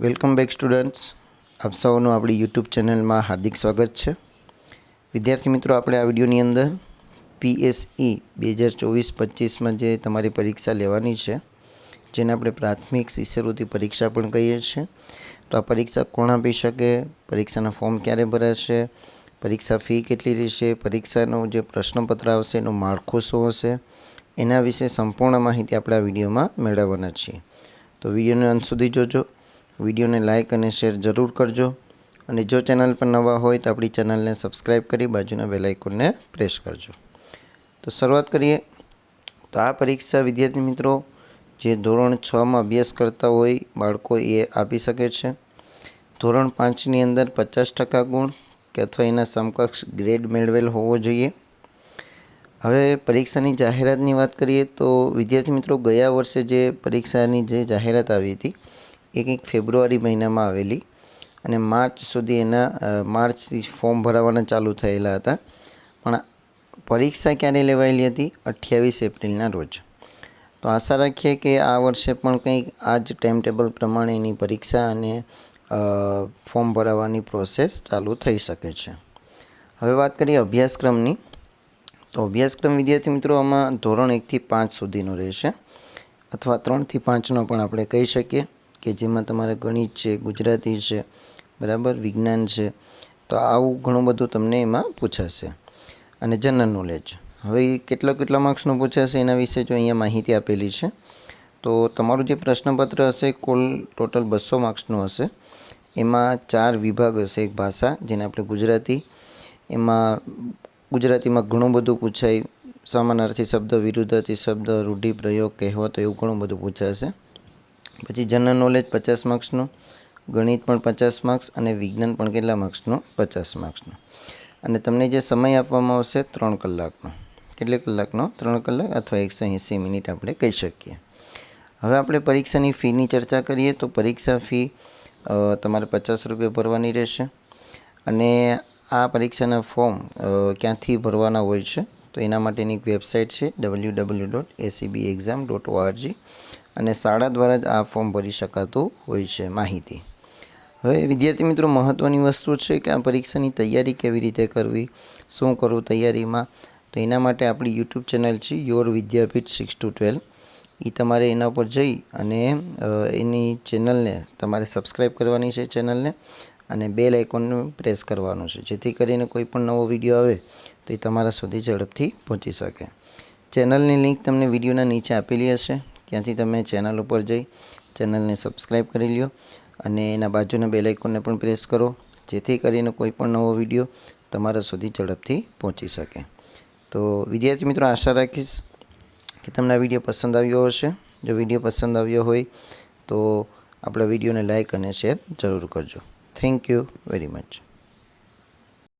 Welcome back students. આપ સૌનું આપણી યુટ્યુબ ચેનલમાં હાર્દિક સ્વાગત છે. વિદ્યાર્થી મિત્રો, આપણે આ વિડીયોની અંદર પીએસઈ બે હજાર ચોવીસ પચીસમાં જે તમારી પરીક્ષા લેવાની છે, જેને આપણે પ્રાથમિક શિષ્યવૃત્તિ પરીક્ષા પણ કહીએ છીએ. તો આ પરીક્ષા કોણ આપી શકે? પરીક્ષાના ફોર્મ ક્યારે ભરાશે? પરીક્ષા ફી કેટલી રહેશે? પરીક્ષાનું જે પ્રશ્નપત્ર આવશે, એનું માળખું શું હશે? એના વિશે સંપૂર્ણ માહિતી આપણે આ વિડીયોમાં મેળવવાના છીએ. તો વિડીયોને અંત સુધી જોજો. વિડીયોને લાઇક અને શેર જરૂર કરજો. અને જો ચેનલ પર નવા હોય તો આપણી ચેનલને સબસ્ક્રાઈબ કરી બાજુના બેલાઇકોનને પ્રેસ કરજો. તો શરૂઆત કરીએ. તો આ પરીક્ષા વિદ્યાર્થી મિત્રો, જે ધોરણ છમાં અભ્યાસ કરતા હોય, બાળકો એ આપી શકે છે. ધોરણ પાંચની અંદર પચાસ ટકા ગુણ કે અથવા એના સમકક્ષ ગ્રેડ મેળવેલ હોવો જોઈએ. હવે પરીક્ષાની જાહેરાતની વાત કરીએ તો વિદ્યાર્થી મિત્રો, ગયા વર્ષે જે પરીક્ષાની જે જાહેરાત આવી હતી એ કંઈક ફેબ્રુઆરી મહિનામાં આવેલી અને માર્ચ સુધી એના માર્ચથી ફોર્મ ભરાવાના ચાલુ થયેલા હતા. પણ પરીક્ષા ક્યારે લેવાયેલી હતી? અઠ્યાવીસ એપ્રિલના રોજ. તો આશા રાખીએ કે આ વર્ષે પણ કંઈક આ જ ટાઈમ ટેબલ પ્રમાણે એની પરીક્ષા અને ફોર્મ ભરાવાની પ્રોસેસ ચાલુ થઈ શકે છે. હવે વાત કરીએ અભ્યાસક્રમની. તો અભ્યાસક્રમ વિદ્યાર્થી મિત્રો આમાં ધોરણ એકથી પાંચ સુધીનો રહેશે. અથવા ત્રણથી પાંચનો પણ આપણે કહી શકીએ. કે જેમાં તમારે ગણિત છે, ગુજરાતી છે, બરાબર, વિજ્ઞાન છે, તો આવું ઘણું બધું તમને એમાં પૂછાશે. અને જનરલ નોલેજ હવે કેટલા કેટલા માર્ક્સનું પૂછાશે એના વિશે જો અહીંયા માહિતી આપેલી છે, તો તમારું જે પ્રશ્નપત્ર હશે કુલ ટોટલ બસો માર્ક્સનું હશે. એમાં ચાર વિભાગ હશે, એક ભાષા, જેને આપણે ગુજરાતી, એમાં ગુજરાતીમાં ઘણું બધું પૂછાય, સમાનાર્થી શબ્દ, વિરુદ્ધાર્થી શબ્દ રૂઢિપ્રયોગ કહેવતો, એવું ઘણું બધું પૂછાશે. પછી જનરલ નોલેજ પચાસ માર્ક્સનું ગણિત પણ પચાસ માર્ક્સ અને વિજ્ઞાન પણ કેટલા માર્ક્સનું પચાસ માર્ક્સનું અને તમને જે સમય આપવામાં આવશે ત્રણ કલાકનો. કેટલી કલાકનો? ત્રણ કલાક અથવા એકસો એંસી મિનિટ આપણે કહી શકીએ. હવે આપણે પરીક્ષાની ફીની ચર્ચા કરીએ તો પરીક્ષા ફી તમારે પચાસ રૂપિયા ભરવાની રહેશે. અને આ પરીક્ષાના ફોર્મ ક્યાંથી ભરવાના હોય છે? તો એના માટેની એક વેબસાઇટ છે W W dot ACB exam dot ORG અને શાળા દ્વારા જ આ ફોર્મ ભરી શકાતું હોય છે માહિતી. હવે વિદ્યાર્થી મિત્રો મહત્ત્વની વસ્તુ છે કે આ પરીક્ષાની તૈયારી કેવી રીતે કરવી, શું કરવું તૈયારીમાં? તો એના માટે આપણી યુટ્યુબ ચેનલ છે your Vidyapith six to twelve એ તમારે એના ઉપર જઈ અને એની ચેનલને, તમારે સબસ્ક્રાઈબ કરવાની છે ચેનલને અને બેલ આઇકોનને પ્રેસ કરવાનું છે. જેથી કરીને કોઈ પણ નવો વીડિયો આવે, તો એ તમારા સુધી ઝડપથી પહોંચી શકે. ચેનલની લિંક તમને વિડીયોના નીચે આપેલી હશે. ત્યાંથી તમે ચેનલ ઉપર જઈ ચેનલને સબસ્ક્રાઈબ કરી લ્યો અને એના બાજુના બેલ આઇકોનને પણ પ્રેસ કરો, જેથી કરીને કોઈ પણ નવો વીડિયો તમારા સુધી ઝડપથી પહોંચી શકે. તો વિદ્યાર્થી મિત્રો, આશા રાખીશ કે તમને આ વીડિયો પસંદ આવ્યો હશે. જો વીડિયો પસંદ આવ્યો હોય, તો આપણા વિડીયોને લાઇક અને શેર જરૂર કરજો. Thank you very much.